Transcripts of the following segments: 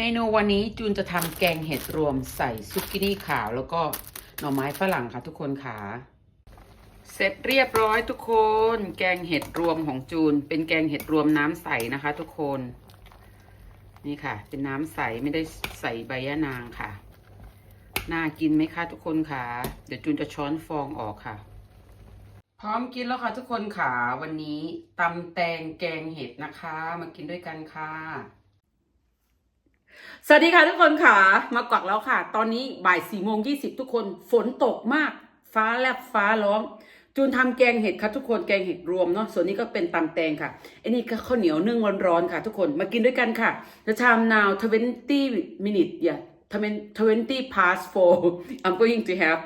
เมนูวันนี้จูนจะทำแกงเห็ดรวมใส่ซุกินี่ขาวแล้วก็หน่อไม้ฝรั่งค่ะทุกคนค่ะ เสร็จเรียบร้อยทุกคน แกงเห็ดรวมของจูน เป็นแกงเห็ดรวมน้ำใสนะคะ ทุกคน นี่ค่ะ เป็นน้ำใสไม่ได้ใส่ใบยะนางค่ะ น่ากินไหมคะทุกคนค่ะ เดี๋ยวจูนจะช้อนฟองออกค่ะ พร้อมกินแล้วค่ะทุกคนค่ะ วันนี้ตำแตงแกงเห็ดนะคะ มากินด้วยกันค่ะ สวัสดีค่ะทุกคนค่ะ มากวักแล้วค่ะ ตอนนี้บ่ายสี่โมงยี่สิบทุกคนฝนตกมาก ฟ้าแลบฟ้าร้อง จูนทำแกงเห็ดค่ะทุกคนแกงเห็ดรวมเนาะส่วนนี้ก็เป็นตำแตงค่ะไอ้นี่ก็ข้าวเหนียวนึ่งร้อนๆค่ะ ทุกคนมากินด้วยกันค่ะ The time now 20 minutes yeah 20 past 4 I'm going to have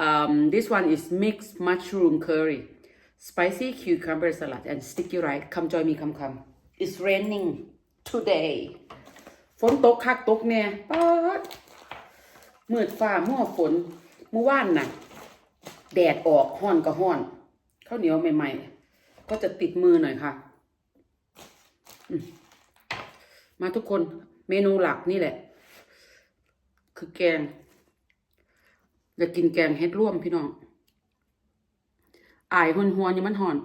um, this one is mixed mushroom curry spicy cucumber salad and sticky rice come join me come come it's raining today ฝนตกคักตกแน่ป๊าดมืดฟ้ามั่วฝนเมื่อวานน่ะ แดดออกห้อนก็ห้อนข้าวเหนียวใหม่ ๆ ก็จะติดมือหน่อยค่ะมาทุกคนเมนูหลักนี่แหละ คือแกงอยากกินแกงเฮ็ดร่วมพี่น้องอายหวนหวนอยู่มันหอน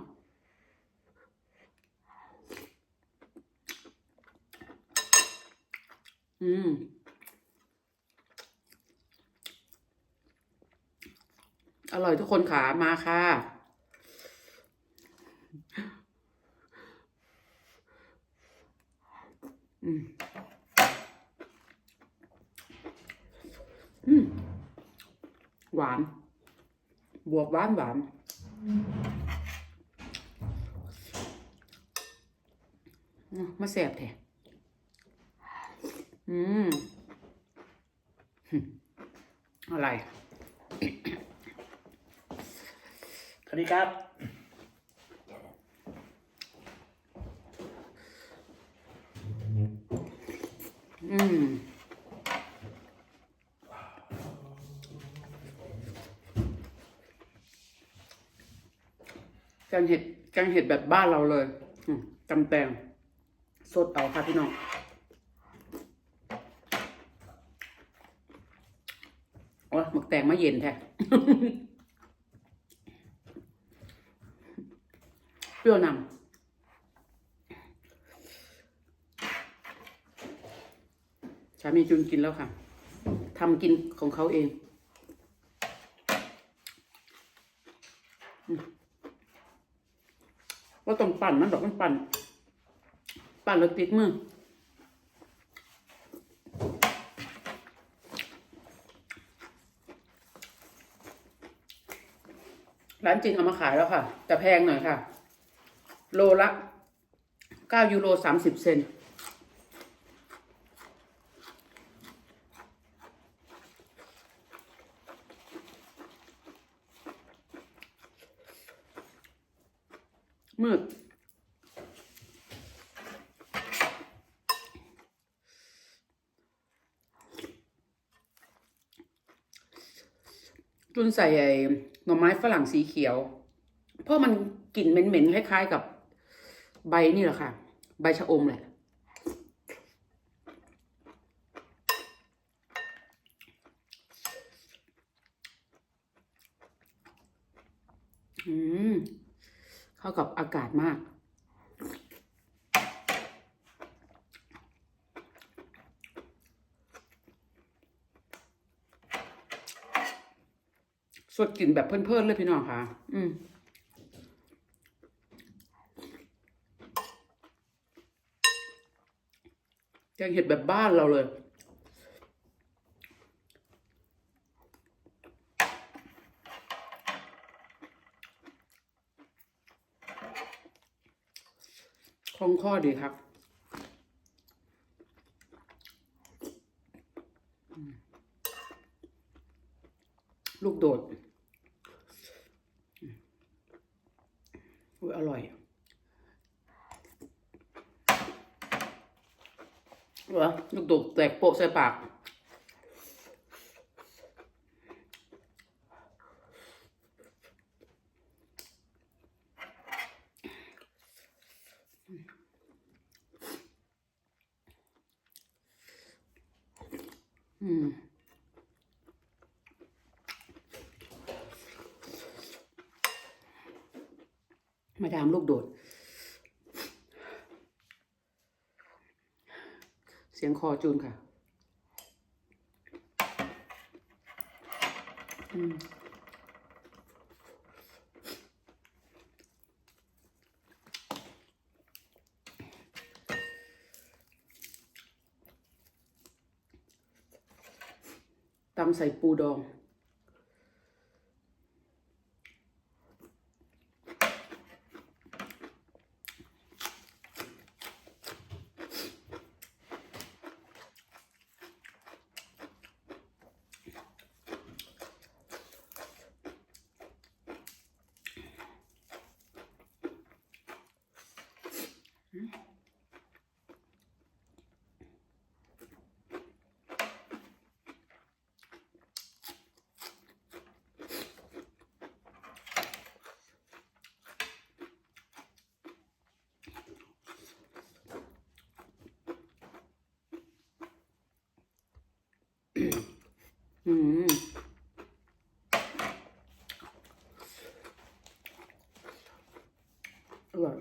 อืมอร่อยทุกคนขามาค่ะ อืม อืม หวาน บวกหวานหวานอืมมาแสบแท้ อืม อะไร สวัสดีครับ อืมแกงเห็ดแกงเห็ดแบบบ้านเราเลยตำแตงสดเอาค่ะพี่น้อง โอ้ยหมึก แตงมาเย็นแท้เปรี้ยวนำสามีจุนกินแล้วค่ะ ทำกินของเขาเองอืมว่าต้องปั่นมันดอกมันปั่น ปั่นแล้วติดมือ ร้านจีนเอามาขายแล้วค่ะ แต่แพงหน่อยค่ะ โลละเก้ายูโรสามสิบเซนมืดจุนใส่ไอ หน่อไม้ฝรั่งสีเขียว เพราะมันกลิ่นเหม็นๆคล้ายๆกับใบนี่แหละค่ะ ใบชะอมแหละ อืม เข้ากับอากาศมาก สดกลิ่นแบบเพิ่นๆเลยพี่น้องค่ะ อืมแกงเห็ดแบบบ้านเราเลยคล่องข้อดีครับ ลูกโดดอร่อยเหรอลูกโดดแตกโปะใส่ปาก อ อืม มาดาม ลูกโดด เสียงคอจูนค่ะอืมตำใส่ปูดอง อืม อร่อย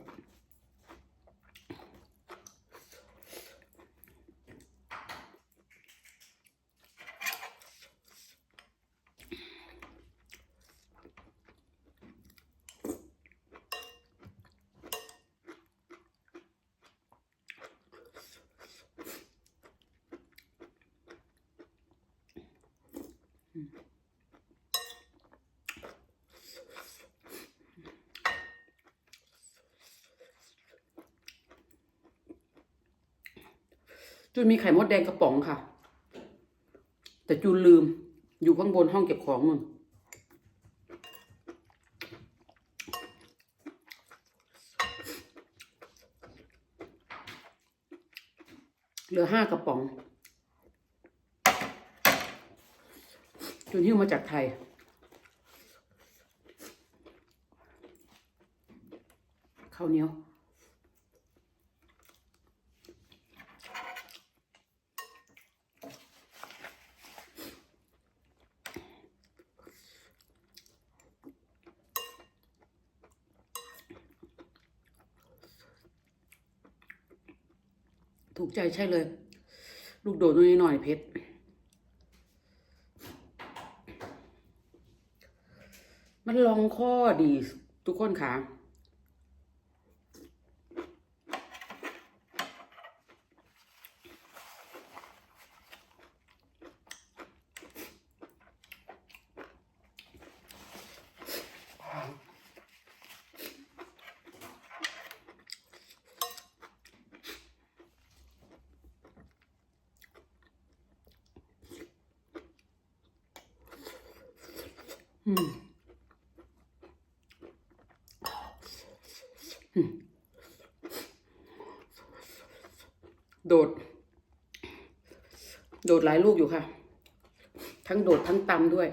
จูนมีไข่มดแดงกระป๋องค่ะ แต่จูนลืมอยู่ข้างบนห้องเก็บของนู่นเหลือห้ากระป๋อง จนหิ้วมาจากไทย ข้าวเหนียว ถูกใจใช่เลย ลูกโดดนิดหน่อยเพชร มันลองข้อดีทุกคนค่ะอืมอืม โดด โดดหลายลูกอยู่ค่ะ ทั้งโดดทั้งตำด้วย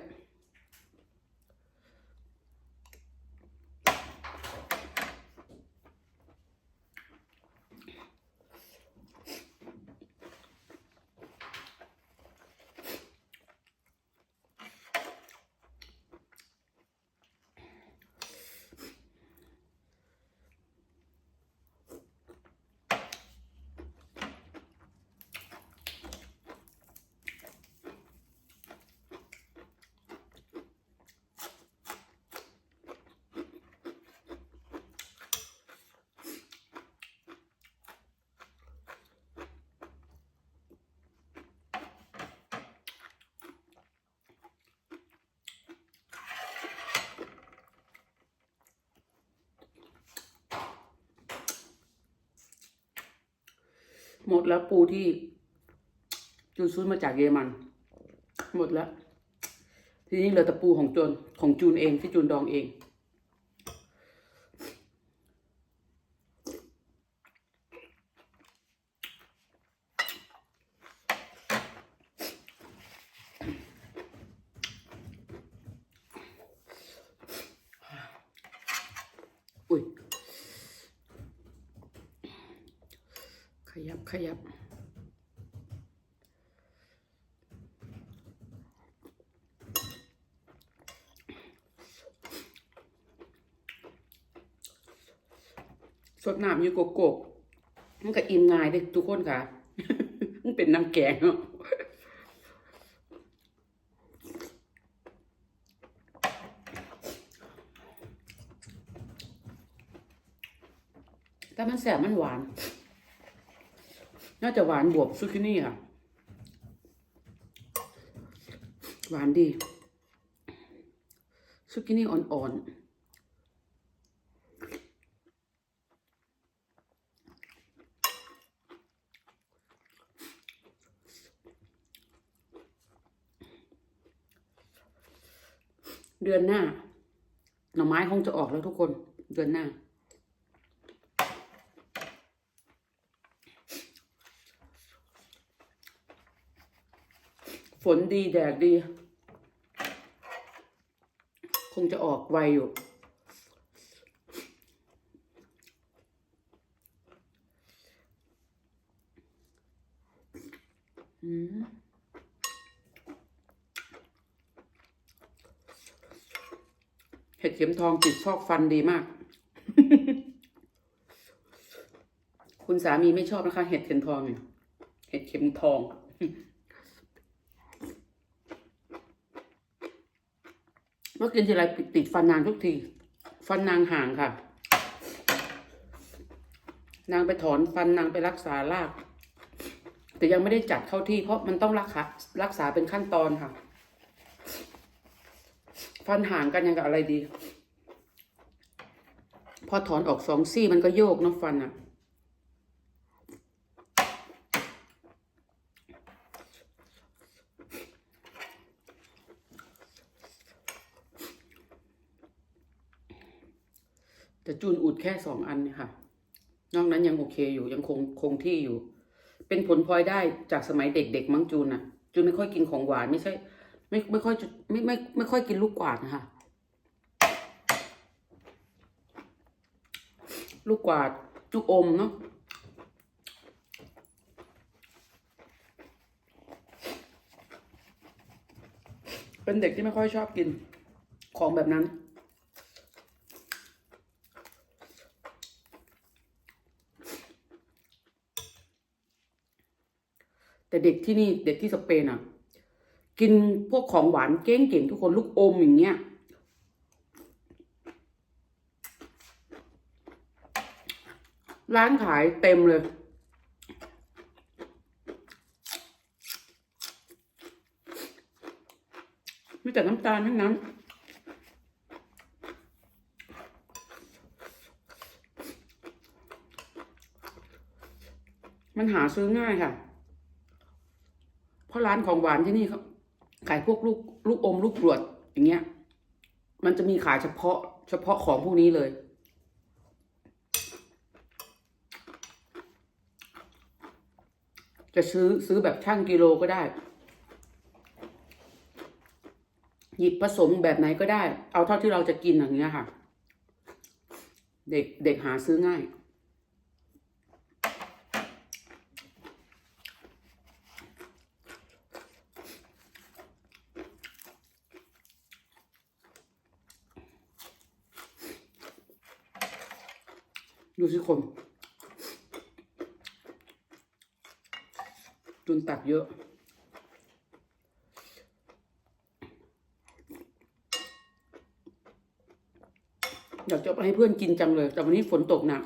หมดแล้วปูที่จูนซื้อมาจากเยอรมัน หมดแล้ว ทีนี้เหลือแต่ปูของจูนของจูนเองที่จูนดองเองอุ้ย ขยับขยับ สดน้ำอยู่กกกมันก็อิ่มง่ายเลยทุกคนค่ะ มันเป็นน้ำแกงเนาะแต่มันแสบมันหวาน น่าจะหวานบวกซุกินี่ค่ะ หวานดี ซุกินี่อ่อนๆเดือนหน้า หน่อไม้คงจะออกแล้วทุกคน เดือนหน้า ฝ นดีแดดดี คงจะออกไวอยู่อืมเห็ดเข็มทองติดซอกฟันดีมาก คุณสามีไม่ชอบนะคะ เห็ดเข็มทองเนี่ยเห็ดเข็มทอง เมื่อกินทีไรติดฟันนางทุกที ฟันนางห่างค่ะ นางไปถอนฟันนางไปรักษาราก แต่ยังไม่ได้จัดเข้าที่ เพราะมันต้องรักษารักษาเป็นขั้นตอนค่ะ ฟันห่างกันยังกับอะไรดี พอถอนออกสองซี่มันก็โยกเนาะฟันอะแต่จูนอุด แค่สองอันเนี่ยค่ะ นอกนั้นยังโอเคอยู่ยังคงคงที่อยู่ เป็นผลพลอยได้จากสมัยเด็กๆมั้งจูนอะจูนไม่ค่อยกินของหวานไม่ใช่ ไม่ไม่ค่อยไม่ไม่ไม่ค่อยกินลูกกวาดนะคะลูกกวาดลูกอมเนาะเป็นเด็กที่ไม่ค่อยชอบกินของแบบนั้น แต่เด็กที่นี่เด็กที่สเปนอะ กินพวกของหวานเก้งเก่งทุกคนลูกอมอย่างเงี้ยร้านขายเต็มเลย มีแต่น้ำตาลทั้งนั้น มันหาซื้อง่ายค่ะ เพราะร้านของหวานที่นี่เขาขายพวกลูกลูกอมลูกกรวดอย่างเงี้ย มันจะมีขายเฉพาะ เฉพาะของพวกนี้เลย จะซื้อซื้อแบบช่างกิโลก็ได้ หยิบผสมแบบไหนก็ได้ เอาเท่าที่เราจะกินอย่างเงี้ยค่ะ เด็กเด็กหาซื้อง่าย ดู สิคนจุนตักเยอะ อยากจะไปให้เพื่อนกินจังเลย แต่วันนี้ฝนตกหนัก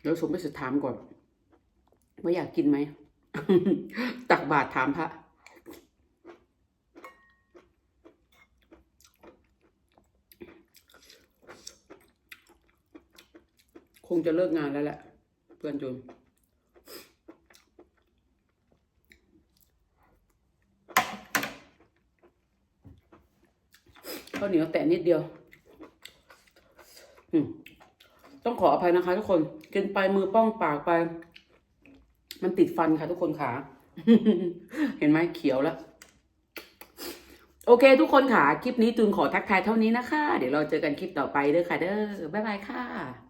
เดี๋ยวสมไปสืบถามก่อน ว่าอยากกินไหม ตักบาตรถามพระ คงจะเลิกงานแล้วแหละ เพื่อนจนข้าวเหนียวแตะนิดเดียว ต้องขออภัยนะคะ ทุกคน กินไปมือป้องปากไป มันติดฟันค่ะ ทุกคนขา เห็นไหมเขียวแล้วโอเค ทุกคนค่ะ คลิปนี้จูนขอทักทายเท่านี้นะคะ เดี๋ยวเราเจอกันคลิปต่อไปเด้อค่ะ เด้อ บ๊ายบายค่ะ